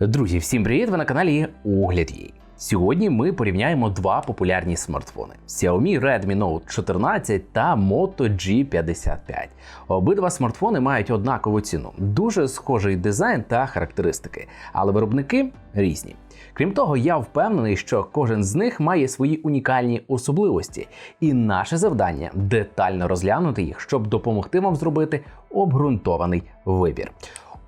Друзі, всім привіт! Ви на каналі Огляд Їй. Сьогодні ми порівняємо два популярні смартфони: Xiaomi Redmi Note 14 та Moto G55. Обидва смартфони мають однакову ціну, дуже схожий дизайн та характеристики, але виробники різні. Крім того, я впевнений, що кожен з них має свої унікальні особливості, і наше завдання детально розглянути їх, щоб допомогти вам зробити обґрунтований вибір.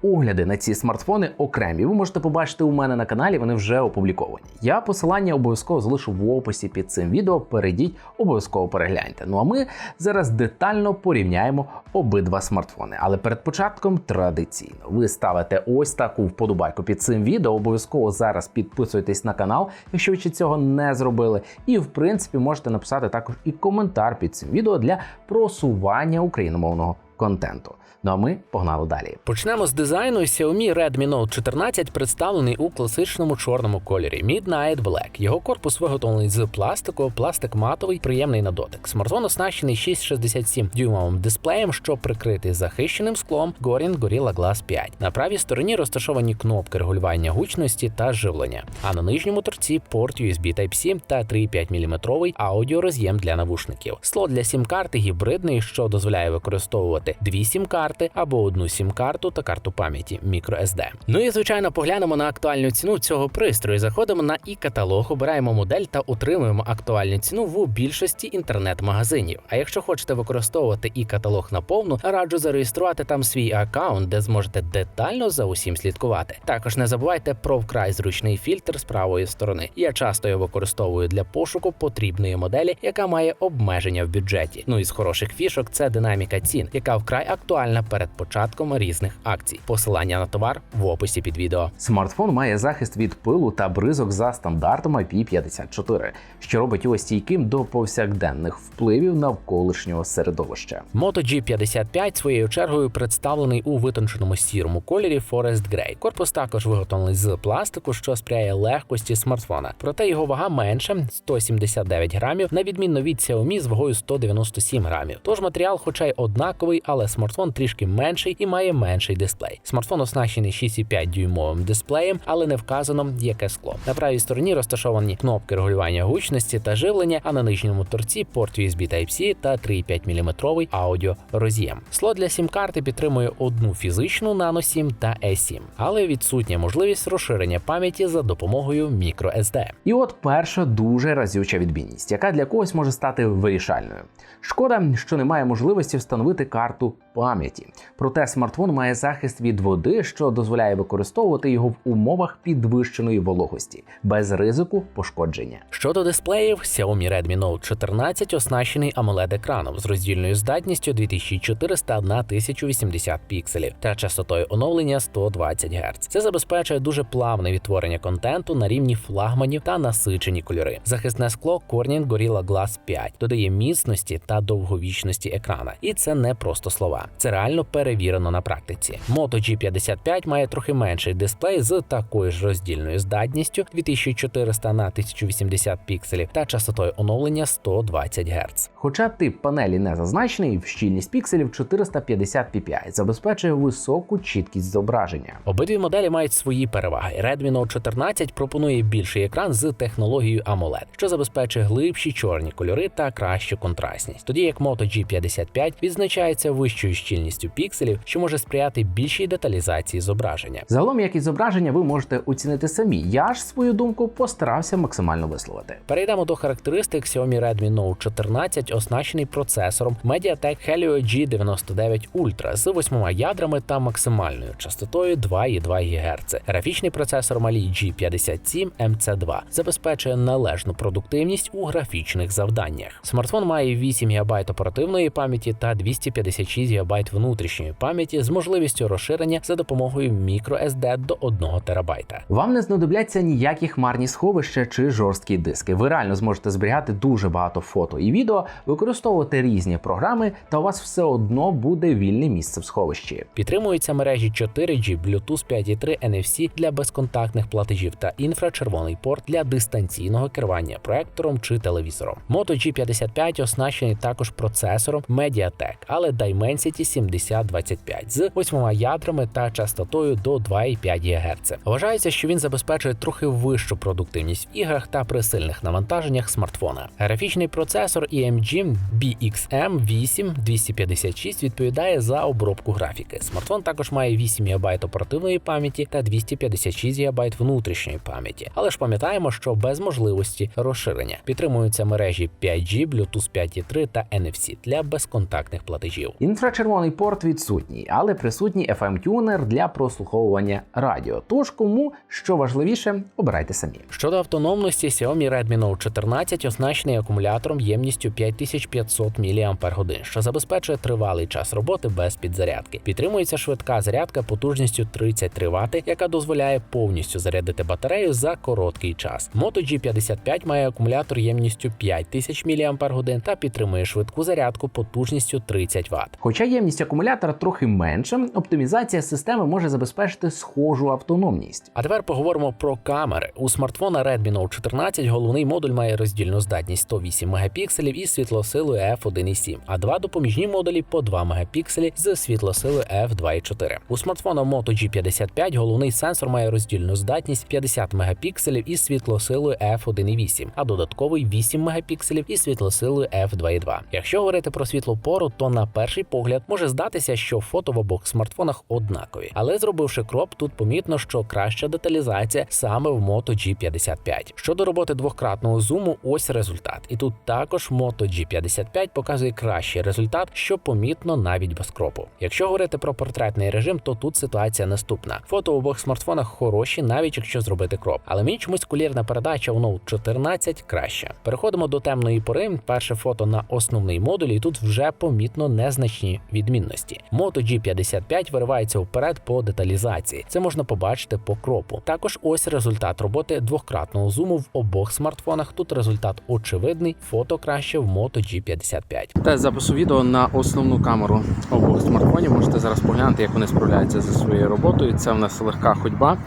Огляди на ці смартфони окремі. Ви можете побачити у мене на каналі, вони вже опубліковані. Я посилання обов'язково залишу в описі під цим відео. Перейдіть, обов'язково перегляньте. Ну а ми зараз детально порівняємо обидва смартфони. Але перед початком традиційно ви ставите ось таку вподобайку під цим відео. Обов'язково зараз підписуйтесь на канал, якщо ви ще цього не зробили. І в принципі можете написати також і коментар під цим відео для просування україномовного контенту. Ну а ми погнали далі. Почнемо з дизайну. Xiaomi Redmi Note 14 представлений у класичному чорному кольорі Midnight Black. Його корпус виготовлений з пластику, пластик матовий, приємний на дотик. Смартфон оснащений 667 дюймовим дисплеєм, що прикритий захищеним склом Gorilla Gorilla Glass 5. На правій стороні розташовані кнопки регулювання гучності та живлення. А на нижньому торці порт USB Type-C та 3,5 мм аудіороз'єм для навушників. Слот для сім-карти гібридний, що дозволяє використовувати дві сім-карти або одну сім-карту та карту пам'яті microSD. Ну і звичайно поглянемо на актуальну ціну цього пристрою. Заходимо на і-каталог, обираємо модель та утримуємо актуальну ціну в більшості інтернет-магазинів. А якщо хочете використовувати і-каталог наповну, раджу зареєструвати там свій аккаунт, де зможете детально за усім слідкувати. Також не забувайте про вкрай зручний фільтр з правої сторони. Я часто його використовую для пошуку потрібної моделі, яка має обмеження в бюджеті. Ну і з хороших фішок це динаміка цін, яка вкрай актуальна перед початком різних акцій. Посилання на товар в описі під відео. Смартфон має захист від пилу та бризок за стандартом IP54, що робить його стійким до повсякденних впливів навколишнього середовища. Moto G55 своєю чергою представлений у витонченому сірому кольорі Forest Grey. Корпус також виготовлений з пластику, що сприяє легкості смартфона. Проте його вага менше 179 грамів, на відміну від Xiaomi з вагою 197 грамів. Тож матеріал, хоча й однаковий, але смартфон трішки менший і має менший дисплей. Смартфон оснащений 6,5 дюймовим дисплеєм, але не вказано, яке скло. На правій стороні розташовані кнопки регулювання гучності та живлення, а на нижньому торці порт USB Type-C та 3,5 мм аудіороз'єм. Слот для сім-карти підтримує одну фізичну Nano SIM та eSIM, але відсутня можливість розширення пам'яті за допомогою microSD. І от перша дуже разюча відмінність, яка для когось може стати вирішальною. Шкода, що немає можливості встановити карту пам'яті. Проте смартфон має захист від води, що дозволяє використовувати його в умовах підвищеної вологості без ризику пошкодження. Щодо дисплеїв, Xiaomi Redmi Note 14 оснащений amoled екраном з роздільною здатністю 2400 на 1080 пікселів та частотою оновлення 120 Гц. Це забезпечує дуже плавне відтворення контенту на рівні флагманів та насичені кольори. Захисне скло Corning Gorilla Glass 5 додає міцності та довговічності екрана, і це не просто слова. Це реально перевірено на практиці. Moto G55 має трохи менший дисплей з такою ж роздільною здатністю 2400 на 1080 пікселів та частотою оновлення 120 Гц. Хоча тип панелі не зазначений, щільність пікселів 450 ppi забезпечує високу чіткість зображення. Обидві моделі мають свої переваги. Redmi Note 14 пропонує більший екран з технологією AMOLED, що забезпечує глибші чорні кольори та кращу контрастність. Тоді як Moto G55 відзначається вищою щільністю пікселів, що може сприяти більшій деталізації зображення. Загалом, якість зображення ви можете оцінити самі. Я ж свою думку постарався максимально висловити. Перейдемо до характеристик Xiaomi Redmi Note 14, оснащений процесором MediaTek Helio G99 Ultra з восьмома ядрами та максимальною частотою 2,2 ГГц. Графічний процесор Mali G57 MC2 забезпечує належну продуктивність у графічних завданнях. Смартфон має 8 ГБ оперативної пам'яті та 256 ГБ внутрішньої пам'яті з можливістю розширення за допомогою microSD до 1 ТБ. Вам не знадобляться ніякі хмарні сховища чи жорсткі диски. Ви реально зможете зберігати дуже багато фото і відео, використовувати різні програми, та у вас все одно буде вільне місце в сховищі. Підтримуються мережі 4G, Bluetooth 5.3 NFC для безконтактних платежів та інфрачервоний порт для дистанційного керування проектором чи телевізором. Moto G55 оснащений також процесором MediaTek, але Dimensity 7025 з 8 ядрами та частотою до 2,5 ГГц. Вважається, що він забезпечує трохи вищу продуктивність в іграх та при сильних навантаженнях смартфона. Графічний процесор EMG BXM 8 256 відповідає за обробку графіки. Смартфон також має 8 ГБ оперативної пам'яті та 256 ГБ внутрішньої пам'яті. Але ж пам'ятаємо, що без можливості розширення підтримуються мережі 5G, Bluetooth 5.3 та NFC для безконтактних платежів. Інфрачервоний порт відсутній, але присутній FM-тюнер для прослуховування радіо. Тож кому що важливіше, обирайте самі. Щодо автономності, Xiaomi Redmi Note 14 оснащений акумулятором ємністю 5500 мАч, що забезпечує тривалий час роботи без підзарядки. Підтримується швидка зарядка потужністю 33 Вт, яка дозволяє повністю зарядити батарею за короткий час. Moto G55 має акумулятор ємністю 5000 мАч та підтримує швидку зарядку потужністю 30 Вт. Хоча ємність акумулятора трохи менша, оптимізація системи може забезпечити схожу автономність. А тепер поговоримо про камери. У смартфона Redmi Note 14 головний модуль має роздільну здатність 108 мегапікселів із світлосилою f1.7, а два допоміжні модулі по 2 мегапікселі з світлосилою f2.4. У смартфона Moto G55 головний сенсор має роздільну здатність 50 мегапікселів із світлосилою f1.8, а додатковий 8 мегапікселів із світлосилою f2.2. Якщо говорити про світлопору, то на перший погляд може здатися, що фото в обох смартфонах однакові, але зробивши кроп, тут помітно, що краща деталізація саме в Moto G55. Щодо роботи двократного зуму, ось результат. І тут також Moto G55 показує кращий результат, що помітно навіть без кропу. Якщо говорити про портретний режим, то тут ситуація наступна. Фото в обох смартфонах хороші, навіть якщо зробити кроп. Але мені чомусь кулірна передача в Note 14 краща. Переходимо до темної пори. Перше фото на основний модуль, і тут вже помітно незначні відмінності. Moto G55 виривається вперед по деталізації. Це можна побачити по кропу. Також ось результат роботи двократного зуму в обох смартфонах. Тут результат очевидний, фото краще в Moto G55. Тест запису відео на основну камеру обох смартфонів. Можете зараз поглянути, як вони справляються зі своєю роботою. Це в нас легка ходьба,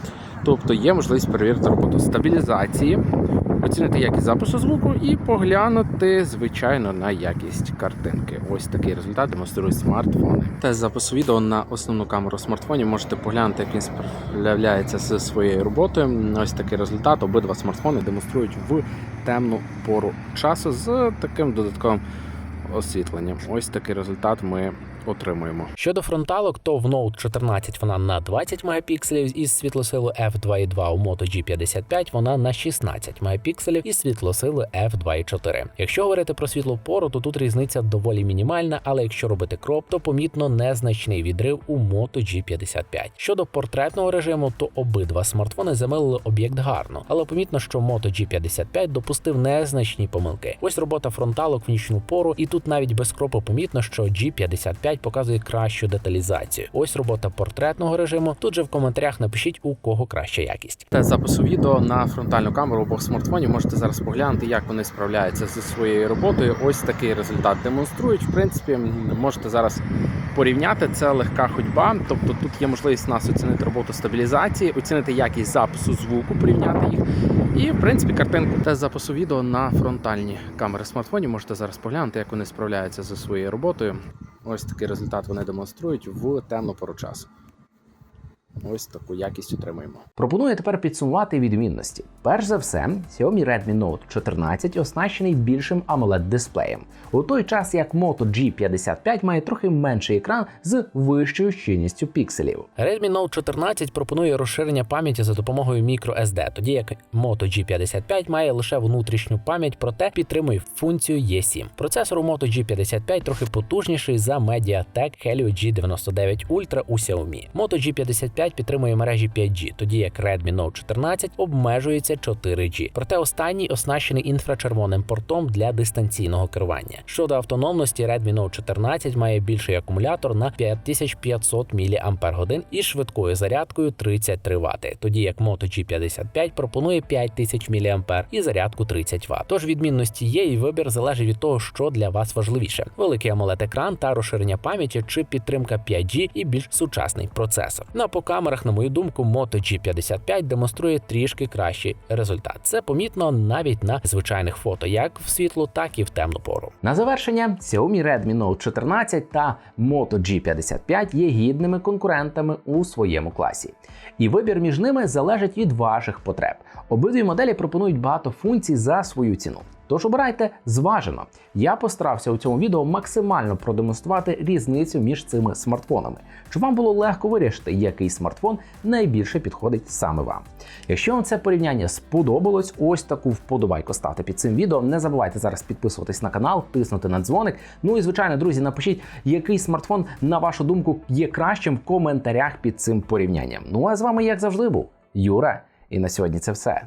тобто є можливість перевірити роботу стабілізації, оцінити якість запису звуку і поглянути, звичайно, на якість картинки. Ось такий результат демонструють смартфони. Тест запису відео на основну камеру смартфонів. Можете поглянути, як він справляється зі своєю роботою. Ось такий результат. Обидва смартфони демонструють в темну пору часу з таким додатковим освітленням. Ось такий результат ми отримуємо. Щодо фронталок, то в Note 14 вона на 20 мегапікселів із світлосилою f2.2, у Moto G55 вона на 16 мегапікселів із світлосилою f2.4. Якщо говорити про світлопору, то тут різниця доволі мінімальна, але якщо робити кроп, то помітно незначний відрив у Moto G55. Щодо портретного режиму, то обидва смартфони замилили об'єкт гарно, але помітно, що Moto G55 допустив незначні помилки. Ось робота фронталок в нічну пору, і тут навіть без кропу помітно, що G55 показує кращу деталізацію. Ось робота портретного режиму. Тут же в коментарях напишіть у кого краща якість. Тест запису відео на фронтальну камеру обох смартфонів. Можете зараз поглянути, як вони справляються зі своєю роботою. Ось такий результат демонструють. В принципі, можете зараз порівняти. Це легка ходьба. Тобто тут є можливість нас оцінити роботу стабілізації, оцінити якість запису звуку, порівняти їх. І в принципі картинку тест запису відео на фронтальні камери смартфонів. Можете зараз поглянути, як вони справляються зі своєю роботою. Ось такий результат вони демонструють в темну пору часу. Ось таку якість отримаємо. Пропоную тепер підсумувати відмінності. Перш за все, Xiaomi Redmi Note 14 оснащений більшим amoled дисплеєм, у той час як Moto G55 має трохи менший екран з вищою щільністю пікселів. Redmi Note 14 пропонує розширення пам'яті за допомогою microSD, тоді як Moto G55 має лише внутрішню пам'ять, проте підтримує функцію E7. Процесор у Moto G55 трохи потужніший за Mediatek Helio G99 Ultra у Xiaomi. Moto G55 підтримує мережі 5G, тоді як Redmi Note 14 обмежується 4G. Проте останній оснащений інфрачервоним портом для дистанційного керування. Щодо автономності, Redmi Note 14 має більший акумулятор на 5500 мАч із швидкою зарядкою 33 Вт, тоді як Moto G55 пропонує 5000 мА і зарядку 30 Вт. Тож відмінності є, і вибір залежить від того, що для вас важливіше: великий amoled екран та розширення пам'яті чи підтримка 5G і більш сучасний процесор. На пока камерах, на мою думку, Moto G55 демонструє трішки кращий результат. Це помітно навіть на звичайних фото, як в світлу, так і в темну пору. На завершення Xiaomi Redmi Note 14 та Moto G55 є гідними конкурентами у своєму класі. І вибір між ними залежить від ваших потреб. Обидві моделі пропонують багато функцій за свою ціну. Тож обирайте зважено. Я постарався у цьому відео максимально продемонструвати різницю між цими смартфонами, щоб вам було легко вирішити, який смартфон найбільше підходить саме вам. Якщо вам це порівняння сподобалось, ось таку вподобайку ставте під цим відео. Не забувайте зараз підписуватись на канал, тиснути на дзвоник. Ну і звичайно, друзі, напишіть, який смартфон, на вашу думку, є кращим в коментарях під цим порівнянням. Ну а з вами, як завжди, був Юра. І на сьогодні це все.